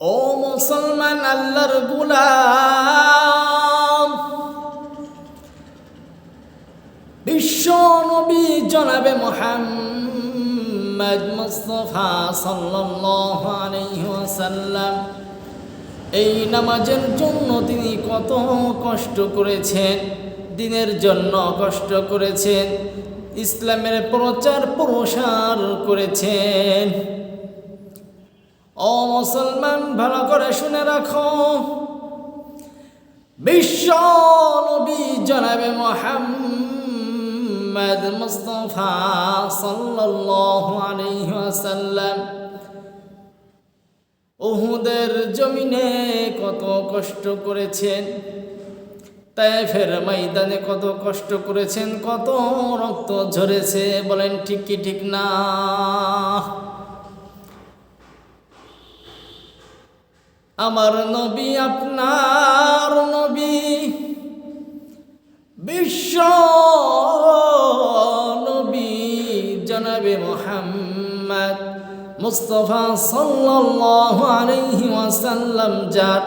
ও মুসলমান আল্লাহর গুলাম, বিশ্ব নবী জনাবে মোহাম্মদ মুস্তফা সাল্লাল্লাহু আলাইহি ওয়াসাল্লাম। এই নামাজের জন্য তিনি কত কষ্ট করেছেন, দিনের জন্য কষ্ট করেছেন, ইসলামের প্রচার প্রসার করেছেন। ও মুসলমান, ভালো করে শুনে রাখো। বিশ্ব নবী জনাবে মোহাম্মদ মুস্তফা সাল্লাল্লাহু আলাইহি ওয়াসাল্লাম, উহুদের জমিনে কত কষ্ট করেছেন, তাইফের ময়দানে কত কষ্ট করেছেন, কত রক্ত ঝরেছে, বলেন ঠিক কি ঠিক না? আমার নবী, আপনার নবী। বিশ্ব নবী জনাবে মোহাম্মদ মুস্তফা সাল্লাল্লাহু আলাইহি ওয়াসাল্লাম যার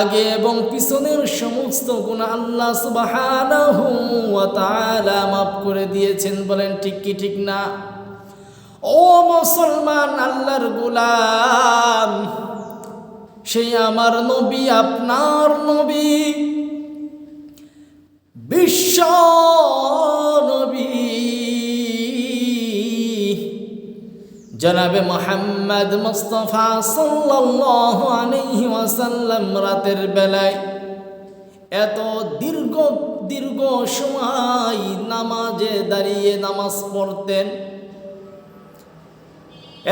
আগে এবং পিছনের সমস্ত গুণ আল্লাহ সুবহানাহু ওয়া তাআলা মাফ করে দিয়েছেন বলেন ঠিক কি ঠিক না? ও মুসলমান, আল্লাহর গোলাম সেই আমার নবী, আপনার নবী, বিশ্ব নবী। জনাবে মোহাম্মদ মুস্তফা সাল্লাল্লাহু আলাইহি ওয়াসাল্লাম রাতের বেলায় এত দীর্ঘ দীর্ঘ সময় নামাজে দাঁড়িয়ে নামাজ পড়তেন।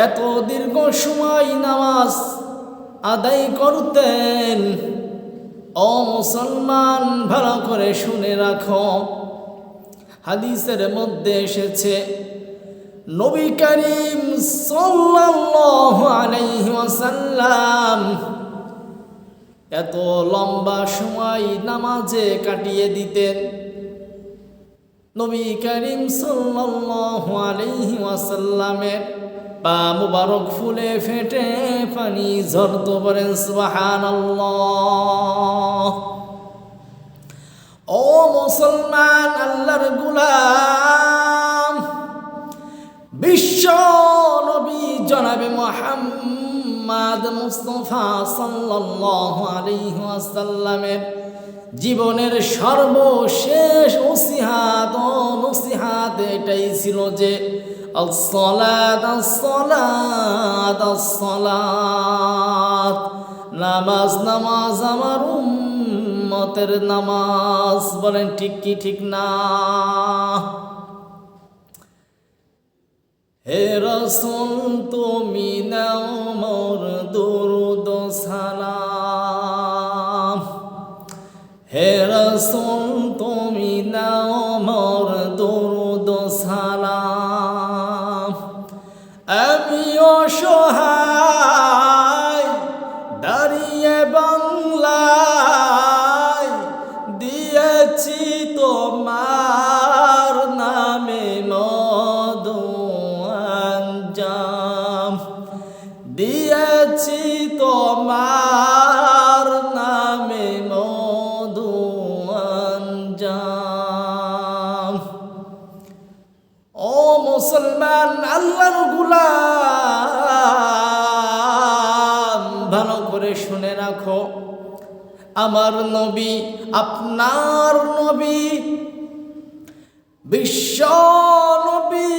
এত দীর্ঘ সময় নামাজ আদায় করতেন। ও মুসলমান, ভালো করে শুনে রাখো। হাদিসের মধ্যে এসেছে, নবী করিম ওয়াসাল্লাম এত লম্বা সময় নামাজে কাটিয়ে দিতেন। নবী করিম সাল্লাল্লাহু আলাইহি পা মুবারক ফুলে ফেটে পানি ঝরত বলেন সুবহানাল্লাহ। ও মুসলমান, আল্লাহর গুলাম, বিশ্ব নবী জনাবে মোহাম্মদ মুস্তফা সাল্লাল্লাহু আলাইহি ওয়াসাল্লামের জীবনের সর্বশেষ ওসিহাত ও নসিহাত এটাই ছিল যে নামাজ নামাজ আমার উম্মতের নামাজ। বলেন ঠিক কি ঠিক না? হে রসুল, তুমি নাও মোর দুরুদ সালাম হে রসুল তুমি নাও মোর করে শুনে রাখো, আমার নবী, আপনার নবী, বিশ্ব নবী।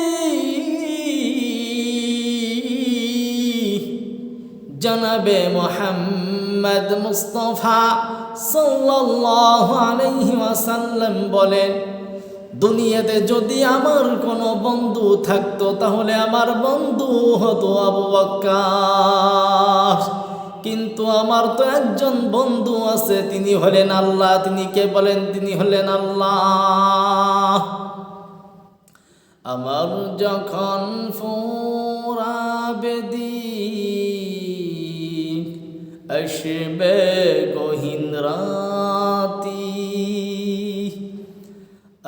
জনাবে মোহাম্মদ মুস্তফা সাল্লাল্লাহু বলেন, দুনিয়াতে যদি আমার কোনো বন্ধু থাকতো, তাহলে আমার বন্ধু হতো আবু বক্কার কিন্তু আমার তো একজন বন্ধু আছে, তিনি হলেন আল্লাহ, তিনি কে বলেন? তিনি হলেন আল্লাহ। আমার যখন ফোরাবে দিন আসবে গহীন রাতি,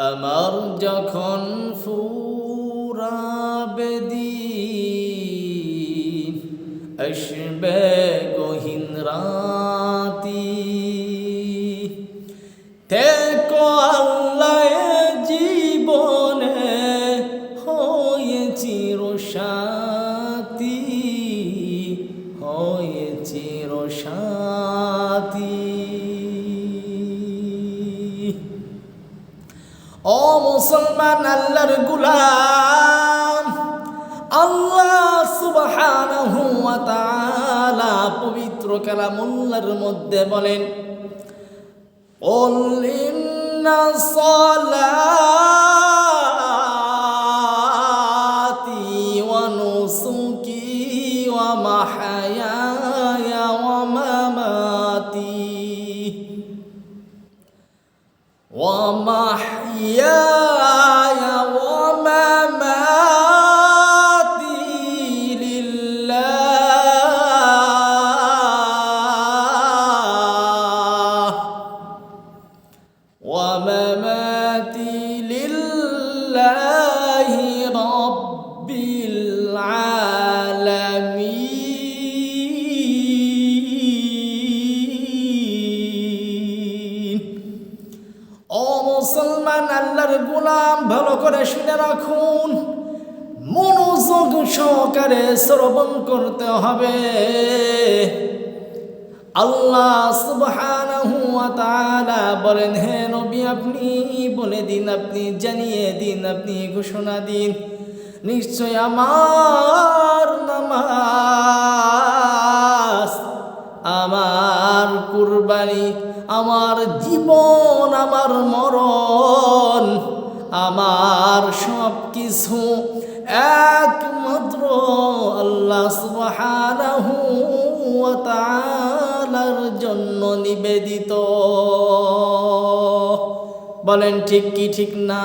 আমার যখন ফুরাবে দিন আসবে রাতি। দেখো আল্লাহ জীবনে হয়ে চিরসাতি হয়ে চিরসাতি ও মুসলমান, আল্লাহর গুলাম, আল্লাহ সুবহানাহু ওয়া তাআলা পবিত্র কালামুল্লাহর মধ্যে বলেন قل إن صلاتي ونسكي ومحياي ومماتي ومحياي আল্লাহর গোলাম, ভালো করে শুনে রাখুন। মনোযোগ সহকারে শ্রবণ করতে হবে। আল্লাহ সুবহানাহু বলেন, হে নবী, আপনি বলে দিন, আপনি জানিয়ে দিন, আপনি ঘোষণা দিন। নিশ্চয় আমার নামাজ, আমার কুরবানি, আমার জীবন, আমার মরণ আমার সব কিছু একমাত্র আল্লাহ সুবহানাহু জন্য নিবেদিত। বলেন ঠিক কি ঠিক না?